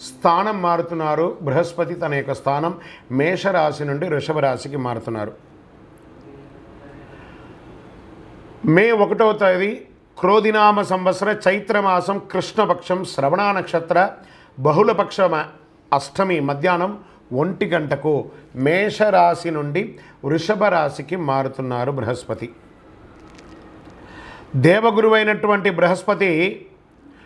స్థానం మారుతున్నారు. బృహస్పతి తన యొక్క స్థానం మేషరాశి నుండి వృషభ రాశికి మారుతున్నారు. మే ఒకటవ తేదీ క్రోధినామ సంవత్సర చైత్రమాసం కృష్ణపక్షం శ్రవణ నక్షత్ర బహుళపక్ష అష్టమి మధ్యాహ్నం ఒంటి గంటకు మేషరాశి నుండి వృషభ రాశికి మారుతున్నారు బృహస్పతి. దేవగురువైనటువంటి బృహస్పతి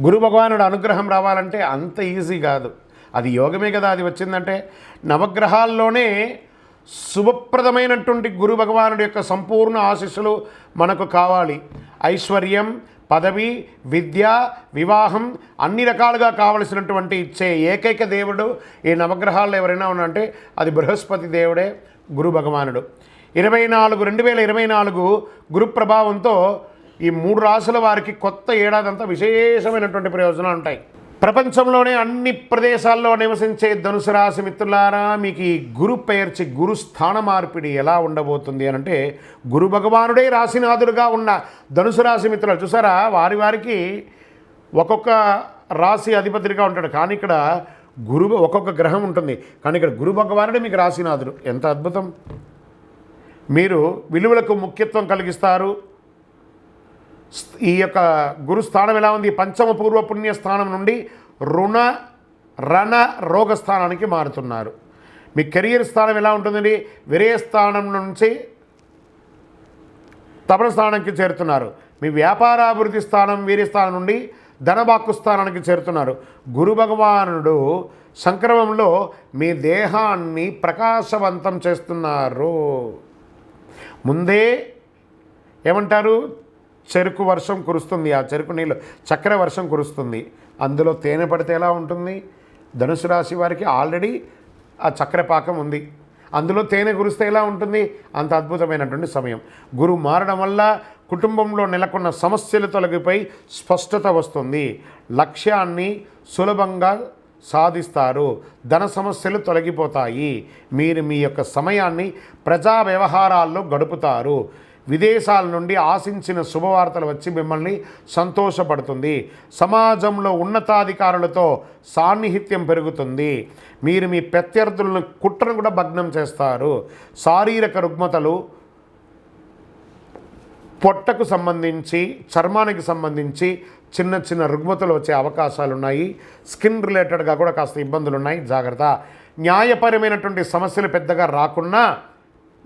గురు భగవానుడు అనుగ్రహం రావాలంటే అంత ఈజీ కాదు. అది యోగమే కదా అది వచ్చిందంటే నవగ్రహాల్లోనే శుభప్రదమైనటువంటి గురు భగవానుడి యొక్క సంపూర్ణ ఆశీస్సులు మనకు కావాలి. ఐశ్వర్యం పదవి విద్య వివాహం అన్ని రకాలుగా కావలసినటువంటి ఇచ్చే ఏకైక దేవుడు ఈ నవగ్రహాల్లో ఎవరైనా ఉన్నంటే అది బృహస్పతి దేవుడే గురు భగవానుడు. ఇరవై నాలుగు రెండు వేల ఇరవై నాలుగు గురు ప్రభావంతో ఈ మూడు రాసుల వారికి కొత్త ఏడాదంతా విశేషమైనటువంటి ప్రయోజనాలు ఉంటాయి. ప్రపంచంలోనే అన్ని ప్రదేశాల్లో నివసించే ధనుసు రాశి మిత్రులారా మీకు ఈ గురు పేర్చి గురు స్థాన మార్పిడి ఎలా ఉండబోతుంది అని అంటే గురు భగవానుడే రాశినాథుడుగా ఉన్న ధనుసు రాశి మిత్రులు చూసారా? వారి వారికి ఒక్కొక్క రాశి అధిపతిగా ఉంటాడు. కానీ ఇక్కడ గురు ఒక్కొక్క గ్రహం ఉంటుంది. కానీ ఇక్కడ గురు భగవానుడే మీకు రాశినాథుడు. ఎంత అద్భుతం! మీరు విలువలకు ముఖ్యత్వం కలిగిస్తారు. ఈ యొక్క గురుస్థానం ఎలా ఉంది? పంచమ పూర్వ పుణ్య స్థానం నుండి రుణ రణ రోగ స్థానానికి మారుతున్నారు. మీ కెరియర్ స్థానం ఎలా ఉంటుందండి? విరయ స్థానం నుంచి తపన స్థానానికి చేరుతున్నారు. మీ వ్యాపారాభివృద్ధి స్థానం వీరి స్థానం నుండి ధనబాక్కు స్థానానికి చేరుతున్నారు. గురు భగవానుడు సంక్రమంలో మీ దేహాన్ని ప్రకాశవంతం చేస్తున్నారు. ముందే ఏమంటారు? చెరుకు వర్షం కురుస్తుంది. ఆ చెరుకు నీళ్ళు చక్కెర వర్షం కురుస్తుంది. అందులో తేనె పడితే ఎలా ఉంటుంది? ధనుసు రాశి వారికి ఆల్రెడీ ఆ చక్కెర పాకం ఉంది. అందులో తేనె కురిస్తే ఎలా ఉంటుంది? అంత అద్భుతమైనటువంటి సమయం. గురువు మారడం వల్ల కుటుంబంలో నెలకొన్న సమస్యలు తొలగిపోయి స్పష్టత వస్తుంది. లక్ష్యాన్ని సులభంగా సాధిస్తారు. ధన సమస్యలు తొలగిపోతాయి. మీరు మీ యొక్క సమయాన్ని ప్రజా వ్యవహారాల్లో గడుపుతారు. విదేశాల నుండి ఆశించిన శుభవార్తలు వచ్చి మిమ్మల్ని సంతోషపడుతుంది. సమాజంలో ఉన్నతాధికారులతో సాన్నిహిత్యం పెరుగుతుంది. మీరు మీ ప్రత్యర్థులను కుట్రను కూడా భగ్నం చేస్తారు. శారీరక రుగ్మతలు పొట్టకు సంబంధించి చర్మానికి సంబంధించి చిన్న చిన్న రుగ్మతలు వచ్చే అవకాశాలు ఉన్నాయి స్కిన్ రిలేటెడ్గా కూడా కాస్త ఇబ్బందులు ఉన్నాయి జాగ్రత్త. న్యాయపరమైనటువంటి సమస్యలు పెద్దగా రాకున్నా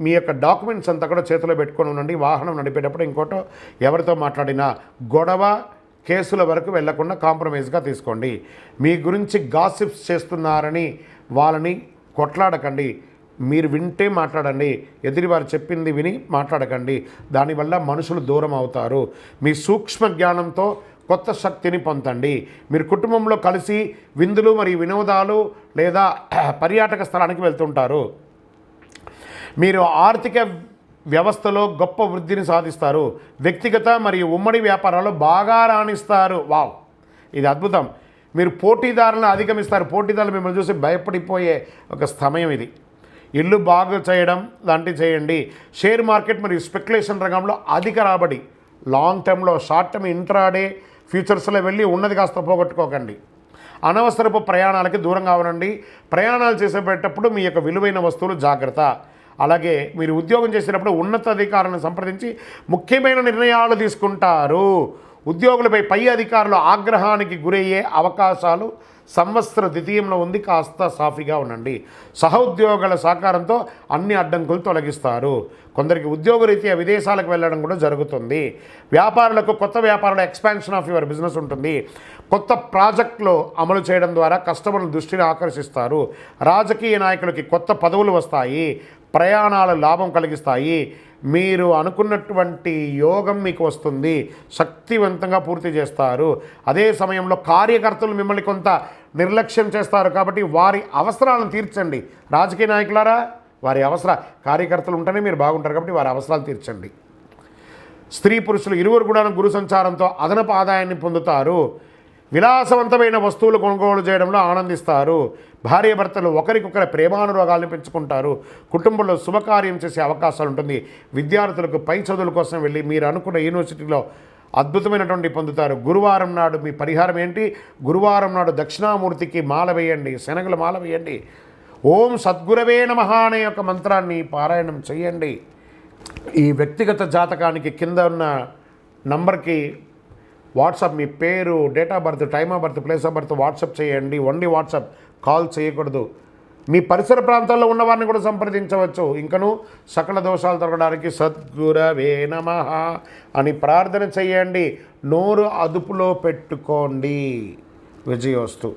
మీ యొక్క డాక్యుమెంట్స్ అంతా కూడా చేతిలో పెట్టుకొని ఉండండి. వాహనం నడిపేటప్పుడు ఇంకోటో ఎవరితో మాట్లాడినా గొడవ కేసుల వరకు వెళ్ళకుండా కాంప్రమైజ్గా తీసుకోండి. మీ గురించి గాసిప్స్ చేస్తున్నారని వాళ్ళని కొట్లాడకండి. మీరు వింటే మాట్లాడండి. ఎదిరివారు చెప్పింది విని మాట్లాడకండి. దానివల్ల మనుషులు దూరం అవుతారు. మీ సూక్ష్మ జ్ఞానంతో కొత్త శక్తిని పొందండి. మీరు కుటుంబంలో కలిసి విందులు మరియు వినోదాలు లేదా పర్యాటక స్థలానికి వెళ్తుంటారు. మీరు ఆర్థిక వ్యవస్థలో గొప్ప వృద్ధిని సాధిస్తారు. వ్యక్తిగత మరియు ఉమ్మడి వ్యాపారాల్లో బాగా రాణిస్తారు. వావ్! ఇది అద్భుతం. మీరు పోటీదారులను అధిగమిస్తారు. పోటీదారులు మిమ్మల్ని చూసి భయపడిపోయే ఒక సమయం ఇది. ఇల్లు బాగు చేయడం లాంటివి చేయండి. షేర్ మార్కెట్ మరియు స్పెక్యులేషన్ రంగంలో అధిక రాబడి. లాంగ్ టర్మ్లో షార్ట్ టర్మ్ ఇంట్రాడే ఫ్యూచర్స్లో వెళ్ళి ఉన్నది కాస్త పోగొట్టుకోకండి. అనవసరపు ప్రయాణాలకి దూరంగా ఉండండి. ప్రయాణాలు చేసేటప్పుడు మీ యొక్క విలువైన వస్తువులు జాగ్రత్త. అలాగే మీరు ఉద్యోగం చేసినప్పుడు ఉన్నతాధికారులను సంప్రదించి ముఖ్యమైన నిర్ణయాలు తీసుకుంటారు. ఉద్యోగులపై పై అధికారులు ఆగ్రహానికి గురయ్యే అవకాశాలు సంవత్సర ద్వితీయంలో ఉంది. కాస్త సాఫీగా ఉండండి. సహోద్యోగుల సహకారంతో అన్ని అడ్డంకులు తొలగిస్తారు. కొందరికి ఉద్యోగరీత్యా విదేశాలకు వెళ్ళడం కూడా జరుగుతుంది. వ్యాపారులకు కొత్త వ్యాపారాల ఎక్స్పాన్షన్ ఆఫ్ యువర్ బిజినెస్ ఉంటుంది. కొత్త ప్రాజెక్టులు అమలు చేయడం ద్వారా కస్టమర్ల దృష్టిని ఆకర్షిస్తారు. రాజకీయ నాయకులకి కొత్త పదవులు వస్తాయి. ప్రయాణాలు లాభం కలిగిస్తాయి. మీరు అనుకున్నటువంటి యోగం మీకు వస్తుంది. శక్తివంతంగా పూర్తి చేస్తారు. అదే సమయంలో కార్యకర్తలు మిమ్మల్ని కొంత నిర్లక్ష్యం చేస్తారు కాబట్టి వారి అవసరాలను తీర్చండి. రాజకీయ నాయకులారా వారి అవసర కార్యకర్తలు ఉంటేనే మీరు బాగుంటారు కాబట్టి వారి అవసరాలు తీర్చండి. స్త్రీ పురుషులు ఇరువురు కూడా గురు సంచారంతో అదనపు ఆదాయాన్ని పొందుతారు. విలాసవంతమైన వస్తువులు కొనుగోలు చేయడంలో ఆనందిస్తారు. భార్యాభర్తలు ఒకరికొకరి ప్రేమానురాగాలను పెంచుకుంటారు. కుటుంబంలో శుభకార్యం చేసే అవకాశాలు ఉంటుంది. విద్యార్థులకు పై చదువుల కోసం వెళ్ళి మీరు అనుకున్న యూనివర్సిటీలో అద్భుతమైనటువంటి పొందుతారు. గురువారం నాడు మీ పరిహారం ఏంటి? గురువారం నాడు దక్షిణామూర్తికి మాల వేయండి. శనగలు మాల వేయండి. ఓం సద్గురవే నమః అనే యొక్క మంత్రాన్ని పారాయణం చేయండి. ఈ వ్యక్తిగత జాతకానికి కింద ఉన్న నంబర్కి వాట్సాప్ మీ పేరు date of birth time of birth place of birth WhatsApp చేయండి. Only WhatsApp. కాల్ చేయకూడదు. మీ పరిసర ప్రాంతాల్లో ఉన్నవారిని కూడా సంప్రదించవచ్చు. ఇంకను సకల దోషాలు తొలగడానికి సద్గురవే నమ అని ప్రార్థన చేయండి. నోరు అదుపులో పెట్టుకోండి. విజయోస్తు